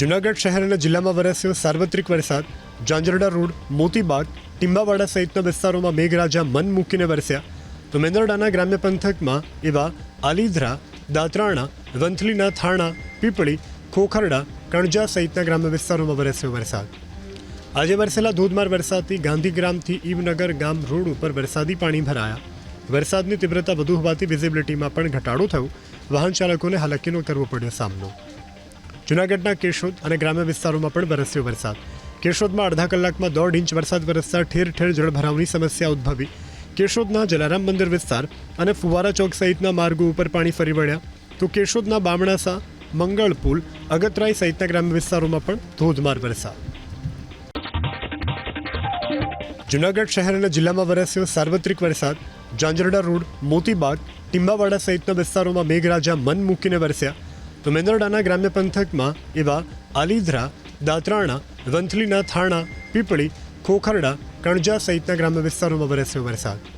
જૂનાગઢ શહેર અને જિલ્લામાં વરસ્યો સાર્વત્રિક વરસાદ જાંજરડા રોડ, મોતીબાગ, ટીંબાવાડા સહિતના વિસ્તારોમાં મેઘરાજા મન મૂકીને વરસ્યા. તો મેંદરડાના ગ્રામ્ય પંથકમાં એવા આલીધરા, દાતરાણા, વંથલીના થાણા, પીપળી, ખોખરડા, કણજા સહિતના ગ્રામ્ય વિસ્તારોમાં વરસ્યો વરસાદ. આજે વરસેલા ધોધમાર વરસાદથી ગાંધીગ્રામથી ઈવનગર ગામ રોડ ઉપર વરસાદી પાણી ભરાયા. વરસાદની તીવ્રતા વધુ હોવાથી વિઝિબિલિટીમાં પણ ઘટાડો થયો. વાહન ચાલકોને હાલાકીનો કરવો પડ્યો સામનો. જૂનાગઢના કેશોદ અને ગ્રામ્ય વિસ્તારોમાં પણ વરસ્યો વરસાદ. કેશોદમાં અડધા કલાકમાં દોઢ ઇંચ વરસાદ વરસતા ઠેર ઠેર જળભરાવની સમસ્યા ઉદ્ભવી. કેશોદના જલારામ મંદિર વિસ્તાર અને ફુવારા ચોક સહિતના માર્ગો ઉપર પાણી ફરી વળ્યા. તો કેશોદના બામણાસા મંગળ પુલ અગતરાય સહિતના ગ્રામ્ય વિસ્તારોમાં પણ ધોધમાર વરસાદ. જૂનાગઢ શહેર અને જિલ્લામાં વરસ્યો સાર્વત્રિક વરસાદ. જાંજરડા રોડ, મોતીબાગ, ટીંબાવાડા સહિતના વિસ્તારોમાં મેઘરાજા મન મૂકીને વરસ્યા. તો મેંદરડાના ગ્રામ્ય પંથકમાં એવા આલીધરા, દાતરાણા, વંથલીના થાણા, પીપળી, ખોખરડા, કણજા સહિતના ગ્રામ્ય વિસ્તારોમાં વરસ્યો વરસાદ.